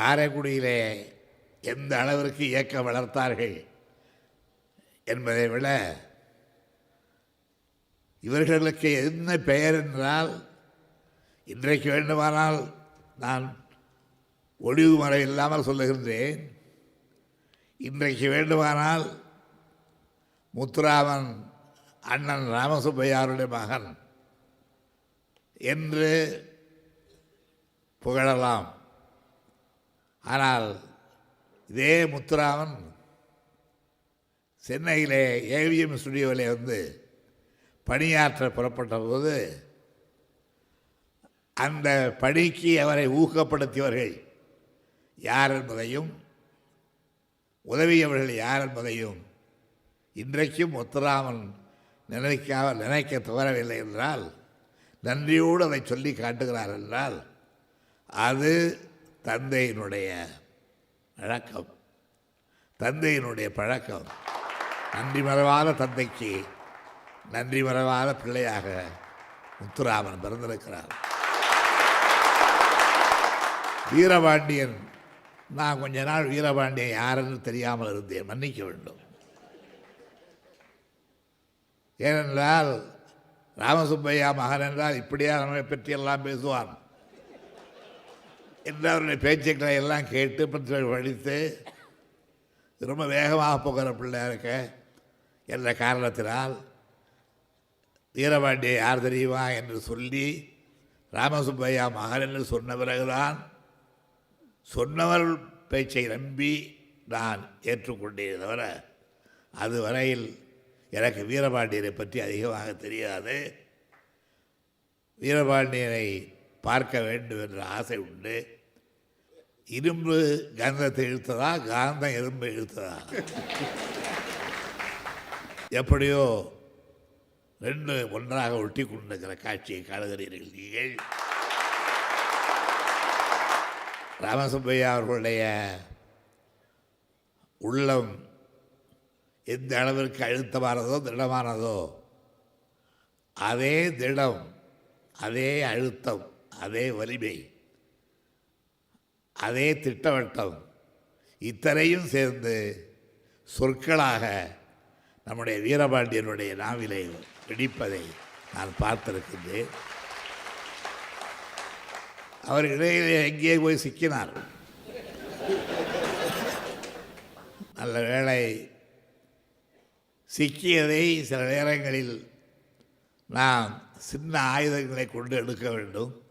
காரைக்குடியிலே எந்த அளவிற்கு இயக்கம் வளர்த்தார்கள் என்பதை விட இவர்களுக்கு என்ன பெயர் என்றால் இன்றைக்கு வேண்டுமானால் நான் ஒளிவு மறை இல்லாமல் சொல்லுகின்றேன். இன்றைக்கு வேண்டுமானால் முத்துராமன் அண்ணன் ராமசுப்பையாருடைய மகன் என்று புகழலாம். ஆனால் இதே முத்துராமன் சென்னையிலே ஏவிஎம் ஸ்டுடியோவிலே வந்து பணியாற்ற புறப்பட்ட போது அந்த பணிக்கு அவரை ஊக்கப்படுத்தியவர்கள் யார் என்பதையும் உதவியவர்கள் யார் என்பதையும் இன்றைக்கும் முத்துராமன் நினைக்காம நினைக்க தவறவில்லை என்றால் நன்றியோடு அதை சொல்லி காட்டுகிறார் என்றால் அது தந்தையினுடைய பழக்கம். தந்தையினுடைய பழக்கம். நன்றி மறவாத தந்தைக்கு நன்றி மறவாத பிள்ளையாக முத்துராமன் பிறந்திருக்கிறார். வீரபாண்டியன் நான் கொஞ்ச நாள் வீரபாண்டியன் யாருன்னு தெரியாமல் இருந்தேன் மன்னிக்க வேண்டும். ஏனென்றால் ராமசுப்பையா மகன் என்றால் இப்படியா நம்மை பற்றியெல்லாம் பேசுவான். என்று அவருடைய பேச்சுக்களை எல்லாம் கேட்டு பற்றி படித்து ரொம்ப வேகமாக போகிற பிள்ளை இருக்க என்ற காரணத்தினால் வீரபாண்டியை யார் தெரியுமா என்று சொல்லி ராமசுப்பையா மகன் என்று சொன்ன பிறகுதான் சொன்னவர் பேச்சை நம்பி நான் ஏற்றுக்கொண்டேன் தவிர அதுவரையில் எனக்கு வீரபாண்டியனை பற்றி அதிகமாக தெரியாது. வீரபாண்டியனை பார்க்க வேண்டும் என்ற ஆசை உண்டு. இரும்பு கந்தத்தை இழுத்ததா காந்தம் இரும்பு இழுத்ததா? எப்படியோ ரெண்டு ஒன்றாக ஒட்டி கொண்டிருக்கிற காட்சியை காணுகிறீர்கள் நீங்கள். ராமசுப்பையா அவர்களுடைய உள்ளம் எந்த அளவிற்கு அழுத்தமானதோ திடமானதோ அதே திடம் அதே அழுத்தம் அதே வலிமை. அதே திட்டவட்டம். இத்தனையும் சேர்ந்து சொற்களாக நம்முடைய வீரபாண்டியனுடைய நாவிலை வெடிப்பதை நான் பார்த்திருக்கின்றேன். அவர் இடையிலே எங்கேயே போய் சிக்கினார். நல்ல வேளை சிக்கியதை சில நேரங்களில் நாம் சின்ன ஆயுதங்களை கொண்டு எடுக்க வேண்டும்.